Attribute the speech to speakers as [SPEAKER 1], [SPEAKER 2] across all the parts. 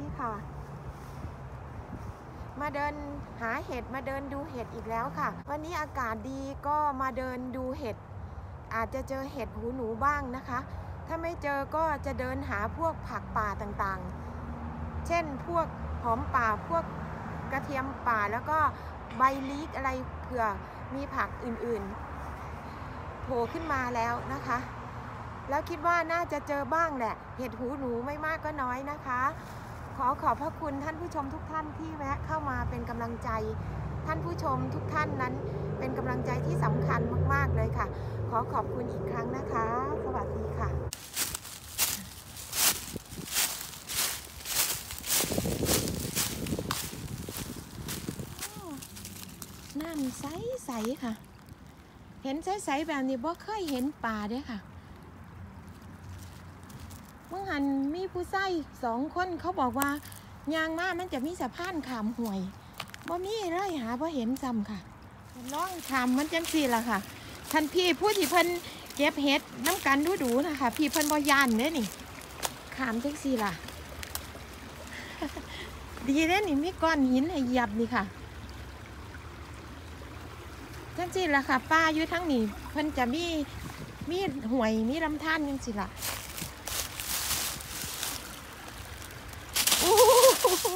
[SPEAKER 1] ดีค่ะ มาเดินหาเห็ดมาเดินดูเห็ดอีกแล้วค่ะ วันนี้อากาศดีก็มาเดินดูเห็ด อาจจะเจอเห็ดหูหนูบ้างนะคะ ถ้าไม่เจอก็จะเดินหาพวกผักป่าต่างๆ เช่นพวกหอมป่าพวกกระเทียมป่าแล้วก็ใบลีกอะไรเผื่อมีผักอื่นๆโผล่ขึ้นมาแล้วนะคะ แล้วคิดว่าน่าจะเจอบ้างแหละ เห็ดหูหนูไม่มากก็น้อยนะคะ ขอขอบพระคุณท่านผู้ชมทุกท่านที่แวะเข้ามาเป็นกำลังใจ ท่านผู้ชมทุกท่านนั้น เป็นกำลังใจที่สำคัญมาก ๆ เลยค่ะ ขอขอบคุณอีกครั้งนะคะ สวัสดีค่ะน้ำใส ๆ ค่ะ เห็นใส ๆ แบบนี้บ่เคยเห็นป่าเด้ค่ะ เมื่อหันมีผู้ใส่สองคนเขาบอกว่ายางมามันจะมีสะพานขามห่วยบ่มีเลยหาบ่เห็นซ้ำค่ะล่องขามมันจังสี่ล่ะค่ะท่านพี่ผู้ที่เพิ่นเก็บเห็ดน้ำกันดูดูนะคะพี่เพิ่นบ่ยานเด้อนี่ขามจังสี่ล่ะดีเด้อนี่มีก้อนหินให้เหยียบนี่ค่ะจังสิล่ะค่ะ ป้าอยู่ทั้งนี้เพิ่นจะมีมีห่วยมีลำธารจังสิล่ะอู้หู เ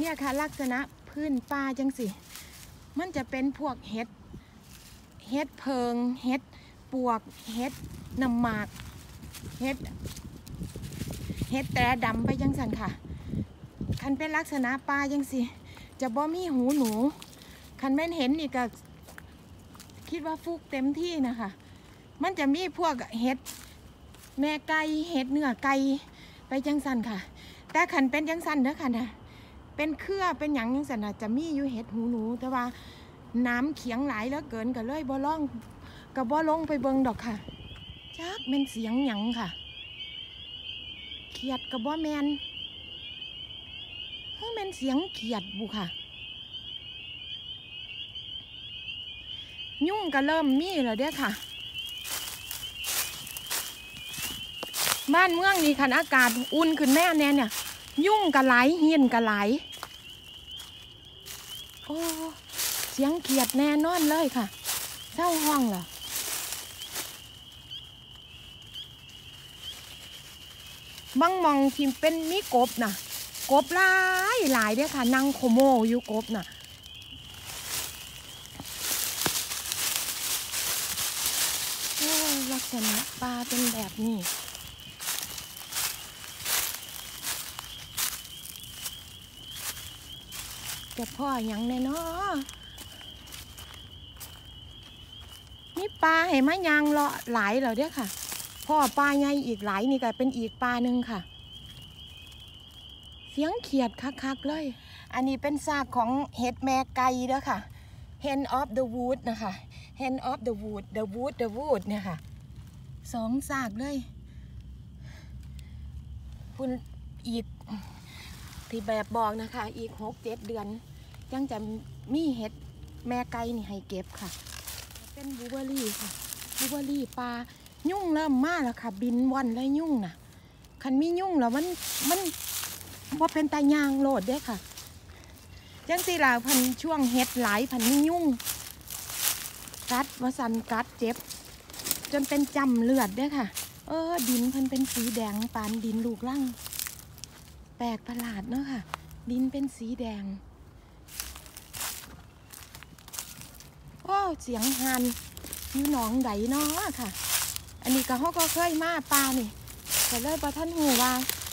[SPEAKER 1] นี่ยค่ะลักษณะพื้นป่าจังสิ มันจะเป็นพวกเห็ด เห็ดเพิง เห็ดปวก เห็ดน้ำหมาก เห็ด เห็ดแต่ดำไปจังสันค่ะ คันเป็นลักษณะปลาจังสิ จะบ่มีหูหนู คันแม่นเห็นนี่ก็คิดว่าฟุกเต็มที่นะคะ มันจะมีพวกเห็ดแม่ไก่เห็ดเนื้อไก่ไปจังสันค่ะ แต่คันเป็นจังสันเด้อค่ะนะเป็นเครือเป็นหยังจังสันนะจะมีอยู่เห็ดหูหนูแต่ว่าน้ำเขียงไหลแล้วเกินก็เลยบ่ล่องก็บ่ลงไปเบิงดอกค่ะจักเป็นเสียงหยังค่ะเขียดกับบ่แมนเฮ้ยเป็นเสียงเขียดบุค่ะ ยุ่งก็เริ่มมีแล้วเด้ค่ะ บ้านเมืองนี่คันอากาศอุ่นขึ้นแน่แน่เนี่ย ยุ่งก็หลเฮียนก็หลโอ้เสียงเขียดแน่นอนเลยค่ะเศร้าห้องเหรอบางมองที่เป็นมีกบน่ะ กบหลายหลายเด้ค่ะนั่งโคโมอยู่กบน่ะอ้ลักษณะ ปลาเป็นแบบนี้ จะพ่ออย่างแน่เนาะนี่ปลาเห็นไหมยางเลาะหลายเหรอเด้อค่ะ พ่อปลาใหญ่อีกหลายนี่ก็เป็นอีกปลาหนึ่งค่ะ เสียงเขียดคักๆเลย อันนี้เป็นซากของเห็ดแม่ไก่เด้อค่ะ hen of the wood นะคะ hen of the wood the wood the wood เนี่ยค่ะ สองซากเลยคุณอีก ที่แบบบอกนะคะ อีกหกเจ็ดเดือน ยังจะมีเห็ดแม่ไก่นี่ให้เก็บค่ะ เป็นบูเบอรี่ค่ะบูเบอรี่ปลายุ่งเริ่มมาแล้วค่ะ บินวันแล้วยุ่งนะคันมียุ่งแล้วมันมันว่าเป็นตายางโหลดเด้ค่ะจังสิล่ะพันช่วงเฮ็ดหลายพันมียุ่ง กัดวสันกัดเจ็บ จนเป็นจำเลือดเด้ค่ะ เออ ดินเพิ่นเป็นสีแดงปานดินลูกลังแปลกประหลาดเนาะค่ะ ดินเป็นสีแดงโอ้เสียงฮันอยู่หนองไดเนาะค่ะ อันนี้ก็เขาก็เคยมาปลานี่แต่เลยพอท่านหูว่า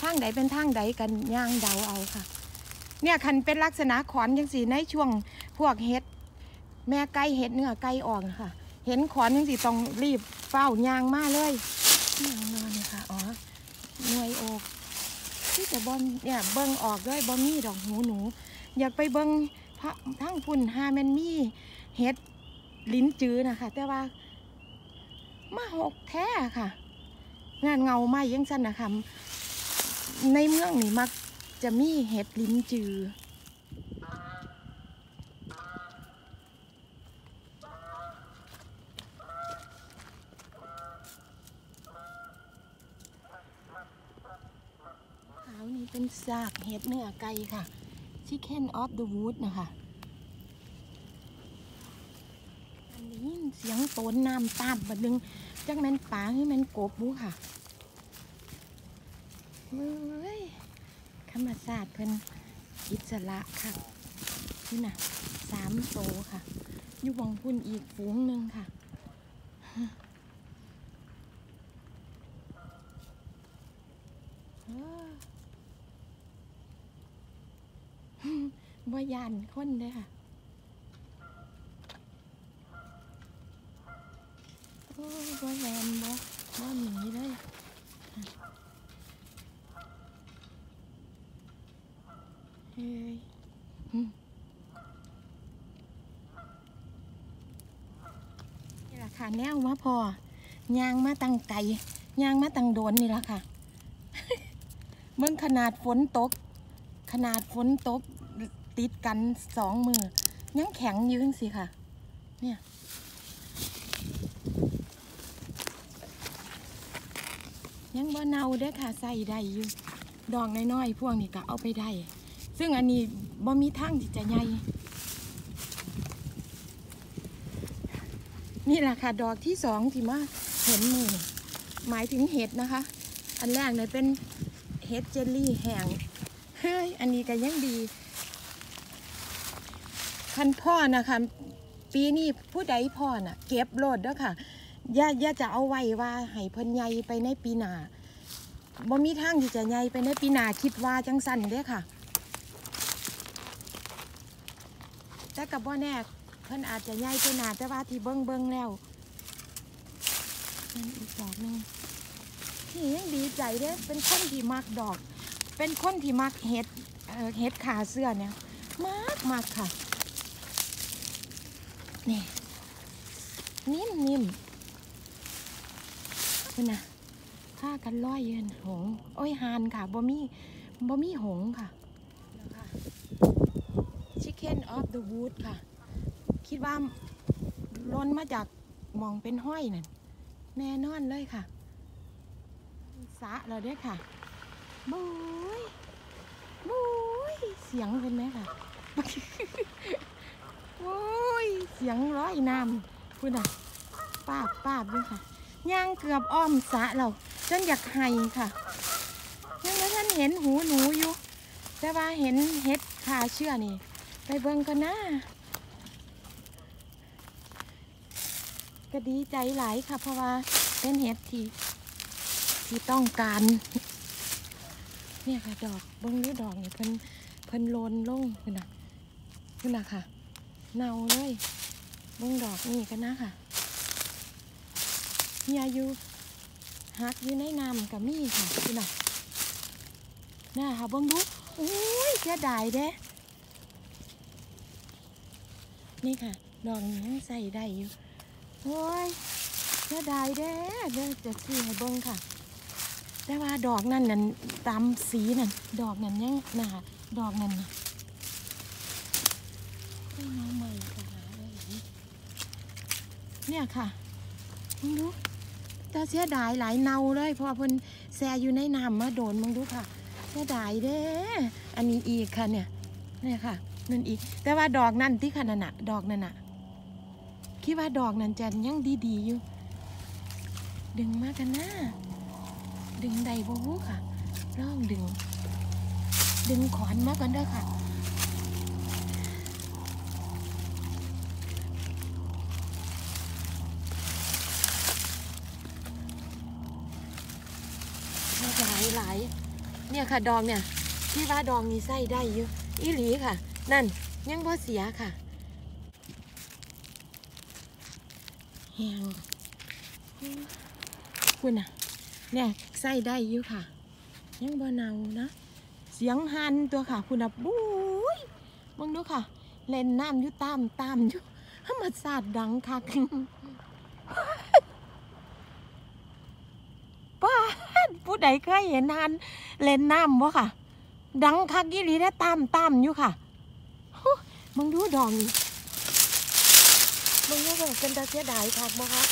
[SPEAKER 1] ทางใดเป็นทางใดกันย่างเดาเอาค่ะ เนี่ยคันเป็นลักษณะขอนจังสีในช่วงพวกเห็ด แม่ไก่เห็ดเนื้อไก่ออกนะคะ เห็นขอนจังสีต้องรีบเฝ้ายางมาเลยนี่ยังนอนเนี่ยค่ะ อ๋อหน่วยออกที่จะบอลเนี่ยเบิ้งออกด้วยบอมีดอกหูหนู อยากไปเบิ้งพระทั้งพุ่นฮาแมนมีเห็ดลิ้นจือนะคะ แต่ว่ามาหกแท้ค่ะ งานเงาไม้ยังสั้นนะคะในเมืองนี่มักจะมีเห็ดลิ้นจือ จากเห็ดเนื้อไก่ค่ะ Chicken of the Wood นะคะ อันนี้เสียงโตนน้ำตามบัดนึงจักแม่นป่าให้แม่นกบบูค่ะเฮ้ยธรรมศาสตร์เพิ่นอิสระค่ะนี่นะสามโตค่ะ อยู่บองพุ่นอีกฝูงหนึ่งค่ะ บ่ ยานคนเด้อค่ะ โอ้ยบ่แลนบ่บ่หนีเลยเฮ้ยนี่แหละค่ะแนวมาพอยางมาตั้งไก่ยางมาตั้งโดนนี่แหละค่ะเบิ่งขนาดฝนตก ขนาดฝนตก ติดกันสองมือยังแข็งยืนสิค่ะ เนี่ยยังบ่เน่าเด้อค่ะใส่ได้อยู่ดอกน้อยๆพวกนี้ก็เอาไปได้ ซึ่งอันนี้บ่มีทางที่จะใหญ่นี่แหละค่ะ ดอกที่สองที่มาเห็นมือหมายถึงเห็ดนะคะ อันแรกเนี่ยเป็นเห็ดเจลลี่แห้งเฮ้ยอันนี้ก็ยังดี คันพ่อนะคะ ปีนี้ผู้ใดพ่อน่ะ เก็บโลดด้อค่ะย่าย่าจะเอาไว้ว่าให้เพิ่นใหญ่ไปในปีหน้าบ่มีทางที่จะใหญ่ไปในปีหน้าคิดว่าจังสันเด้ค่ะ แต่กับบ่แน่เพิ่นอาจจะใหญ่ไปหน้าแต่ว่าที่เบิ่งเบิ่งแล้วนั่นอีกดอกหนึงนี่ยังดีใจเด้เป็นคนที่มักดอก เป็นคนที่มักเห็ดเอ่อเห็ดขาเสื้อเนี่ยมากมากค่ะ นี่นิ่มนิ่มคุณนะผ้ากันร้อยเย็นหง โอ้ยหานค่ะบ่มีบ่มีหงค่ะ Chicken of the Wood ค่ะ คิดว่าล้นมาจากมองเป็นห้อยนั่นแน่นอนเลยค่ะ สะเราด้วยค่ะบุ้ยบุ้ยเสียงเป็นไหมค่ะ เสียงร้อยน้ำคุณอะป้าบป้าบด้วยค่ะย่างเกือบอ้อมสะเราจนอยากไห้ค่ะยังไม่ท่านเห็นหูหนูอยู่ แต่ว่าเห็นเห็ดขาเชื่อนี่ ไปเบิ่งกันนะก็ดีใจหลายค่ะ เพราะว่าเป็นเห็ดที่ที่ต้องการ เนี่ยค่ะดอกเบิ่งดูดอกเนี่ยเพิ่นเพิ่นโลนลงคุณน่ะคุณน่ะค่ะ เน่าเลย บิ่งดอกนี่กันนะค่ะเฮียอยู่หักอยู่ในน้ำกับมี่ค่ะคุณน่ะน่าค่ะเบิ่งดูโอ้ยเสียดายเด้ นี่ค่ะ ดอกนี้ยังใส่ได้อยู่โอ้ยเสียดายเด้เด้อจะซื้อให้เบิ่งค่ะ แต่ว่าดอกนั่นนั่นตามสีนั่นดอกนั่นยังน่ะดอกนั่นน่ะไม่น้องใหม่จะหาอะไรอีก เนี่ยค่ะมึงดูตาเสียดายหลายเนาเลยเพราะว่าเพิ่นแซ่อยู่ในน้ำมาโดนมึงดูค่ะ เสียดายเด้อันนี้อีกค่ะเนี่ยเนี่ยค่ะนั่นอีก แต่ว่าดอกนั่นที่ขนาดน่ะดอกนั่นน่ะคิดว่าดอกนั่นจะยังดีๆอยู่ ดึงมากันนะดึงใดบ่ฮู้ค่ะลองดึง ดึงขอนมากันเด้อค่ะ หลายหลาย เนี่ยค่ะดองเนี่ยที่ว่าดองนี่ใส่ได้อยู่อีหลีค่ะ นั่นยังบ่เสียค่ะแหงคุณน่ะเนี่ยใส่ได้อยู่ค่ะ ยังบ่เนานะ เสียงหันตัวค่ะ คุณน่ะบุ้ยมึงดูค่ะ เล่นน้ำอยู่ตามตามอยู่ธรรมศาสตร์ดังคัก ป้าดผู้ ใดเคยเห็นหันเล่นน้ำบ่ค่ะ ดังคักยี่หลีได้ตามตามอยู่ค่ะมึงดูดองมึงดูว่าเป็นตาเสียดายคักบ่คะ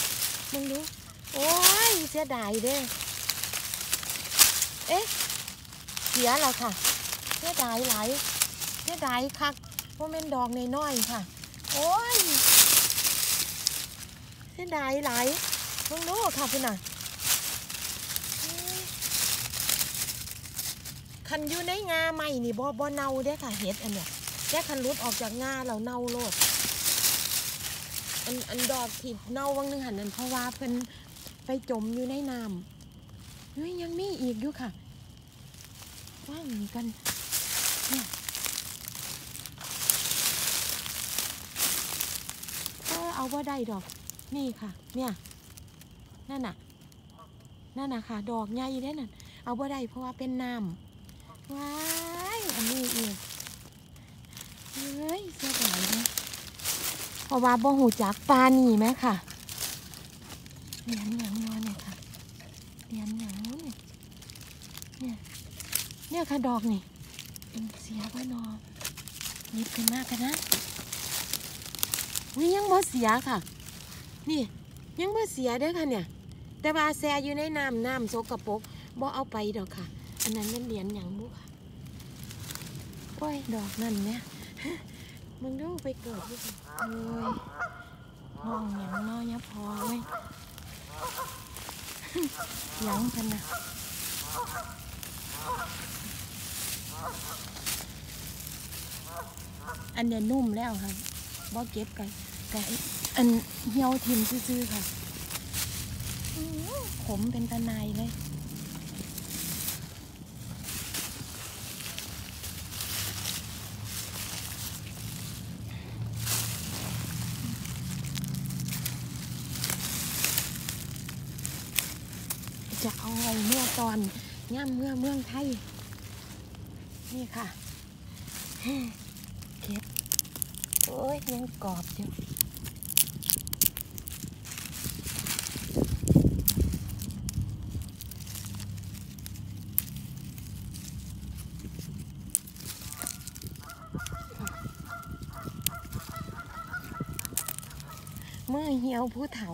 [SPEAKER 1] มึงดู โอ้ยเสียดายเด้เอ๊ะเสียแล้วค่ะเสียดายหลายเสียดายคักโมเมนดอกน้อยค่ะ โอ้ยเสียดายหลายเพิ่งรู้ค่ะพี่น่ะอืม คันอยู่ในงาใหม่นี่บ่บ่เน่าเด้ค่ะเห็ดอันเนี้ยแค่คันรุดออกจากงาเราเน่าโลดอันอันดอกที่เน่าวังนึงหันนั่นเพราะว่าเพิ่นไปจมอยู่ในน้ำเฮ้ยยังมีอีกอยู่ค่ะว่างกันเนี่ยเออเอาว่าได้ดอก นี่ค่ะ เนี่ยนั่นน่ะนั่นน่ะค่ะ ดอกใหญ่เด้นั่นเอาว่าได้เพราะว่าเป็นน้ำ ว้ายอันนี้อีกเฮ้ยเสียดายนะเพราะว่าบ่หูจักปลาหนีไหมค่ะเลี้ยนอย่างนอนเนี่ยค่ะเลี้ยนอย่างนู้นเนี่ยเนี่ยค่ะดอกนี่เป็นเสียบ่นอหยิบขึ้นมากันนะวิยังบ่เสียค่ะ นี่ยังบ่เสียเด้อค่ะเนี่ย แต่ว่าแซอยู่ในน้ำน้ำโซกระปกบ่เอาไปดอกค่ะ อันนั้นมันเหรียญหยังบุค่ะโอ้ยดอกนั่นเนี่ยมึงดูไปเกิดด้วยโอ้ยห้องหยังน้อยะพอเว้ยหยังกันนะอันเดียวนุ่มแล้วครับบ่เก็บกันกันอันเหี่ยวทิมซื่อๆค่ะอื้อขมเป็นตะนายเลย จะเอาไว้เมื่อ ตอนย่ำเมื่อเมืองไทย นี่ค่ะเก็บโอ้ยยังกรอบอยู่เมื่อเหี่ยวผู้เฒ่า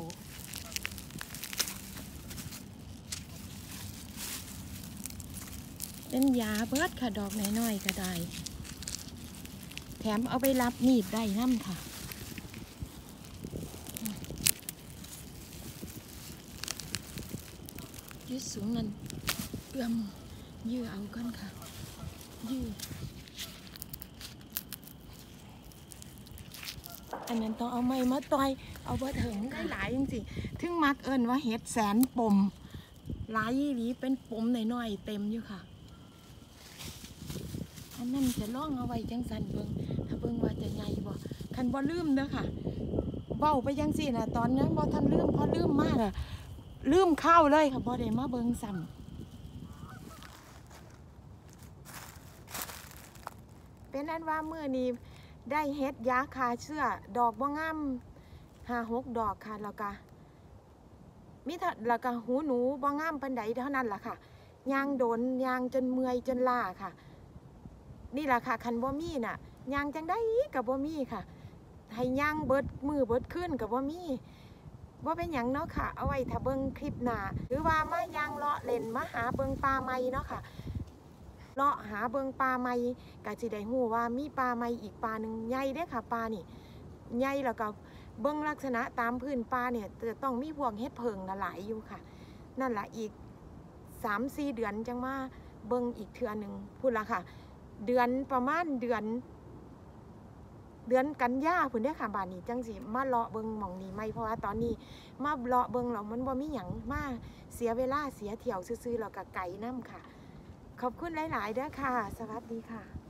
[SPEAKER 1] เป็นยาเบิดค่ะดอกน้อยๆก็ได้ แถมเอาไปรับมีดได้น้ำค่ะยืดสูงนั่นเอื้อมยื้อเอากันค่ะ ยื้ออันนั้นต้องเอาไม้มาต่อย เอาเบ่ถึงได้หลายจริงๆถึงมักเอิ้นว่าเห็ดแสนปมหลายอีหลีเป็นปมหน่อยๆเต็มอยู่ค่ะ อันนั้นจะล่องเอาไว้จังสันเบิงถ้าเบิงว่าจะใหญ่บ่คันบ่ลืมเด้อค่ะเบ้าไปจังสี่นะตอนนั้นบ่ทันลืมพอลืมมากอะลืมข้าวเลยค่ะบ่ได้มาเบิงซ้ำเป็นอันว่าเมื้อนี้ได้เฮ็ดยาคาเชื้อดอกบ่งามห้าหกดอกค่ะแล้วก็มีเท่าแล้วก็หูหนูบ่งามปานใดเท่านั้นล่ะค่ะยางโดนยางจนเมื่อยจนล้าค่ะ นี่แหละค่ะคันบ่มีน่ะย่างจังได้กับบ่มีค่ะ ให้ย่างเบิดมือเบิดขึ้นกับบ่มีว่าเป็นหยังเนาะค่ะ เอาไว้ถ้าเบิ่งคลิปหน้าหรือว่ามายางเลาะเล่นมาหาเบิ่งปลาใหม่เนาะค่ะ เลาะหาเบิ่งปลาใหม่ก็สิได้ฮู้ว่ามีปลาใหม่อีกปลาหนึ่งใหญ่เด้ค่ะปลานี่ใหญ่แล้วก็เบิ่งลักษณะตามพื้นปลาเนี่ยจะต้องมีพวกเห็ดเพิงนะหลายอยู่ค่ะ นั่นแหละอีก3-4เดือนจังมาเบิ่งอีกเทื่อหนึ่งพูดละค่ะ เดือนประมาณเดือน เดือนกันยาพุ่นได้ค่ะบานนี้จังสิมาเลาะเบิงหม่องนี้ไม่เพราะว่าตอนนี้มาเลาะเบิงเรามันบ่มีหยังมาเสียเวลาเสียเที่ยวซื้อๆแล้วก็ไก่น้ำค่ะ ขอบคุณหลายๆเด้อค่ะ สวัสดีค่ะ